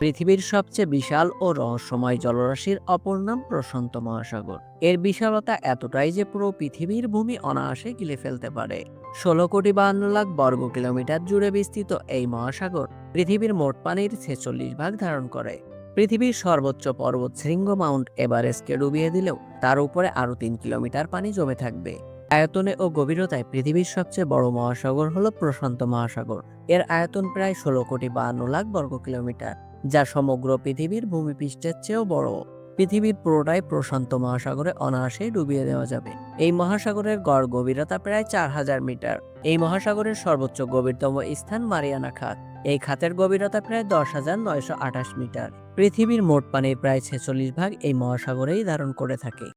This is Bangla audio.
পৃথিবীর সবচেয়ে বিশাল ও রহস্যময় জলরাশির অপর নাম প্রশান্ত মহাসাগর। এর বিশালতা এতটাই যে পুরো পৃথিবীর ভূমি অনায়াসে গিলে ফেলতে পারে। ষোলো কোটি বাহান্ন লাখ বর্গ কিলোমিটার জুড়ে বিস্তৃত এই মহাসাগর পৃথিবীর মোট পানির ছেচল্লিশ ভাগ ধারণ করে। পৃথিবীর সর্বোচ্চ পর্বত শৃঙ্গ মাউন্ট এভারেস্টকে ডুবিয়ে দিলেও তার উপরে আরও তিন কিলোমিটার পানি জমে থাকবে। আয়তনে ও গভীরতায় পৃথিবীর সবচেয়ে বড় মহাসাগর হল প্রশান্ত মহাসাগর। এর আয়তন প্রায় ষোলো কোটি বাহান্ন লাখ বর্গ কিলোমিটার। যা সমগ্র পৃথিবীর ভূমিপৃষ্ঠের চেয়েও বড়। পৃথিবীর পুরোটাই প্রশান্ত মহাসাগরে অনায়াসে ডুবিয়ে দেওয়া যাবে। এই মহাসাগরের গড় গভীরতা প্রায় চার হাজার মিটার। এই মহাসাগরের সর্বোচ্চ গভীরতম স্থান মারিয়ানা খাত। এই খাতের গভীরতা প্রায় দশ হাজার নয়শো আঠাশ মিটার। পৃথিবীর মোট পানির প্রায় ছেচল্লিশ ভাগ এই মহাসাগরেই ধারণ করে থাকে।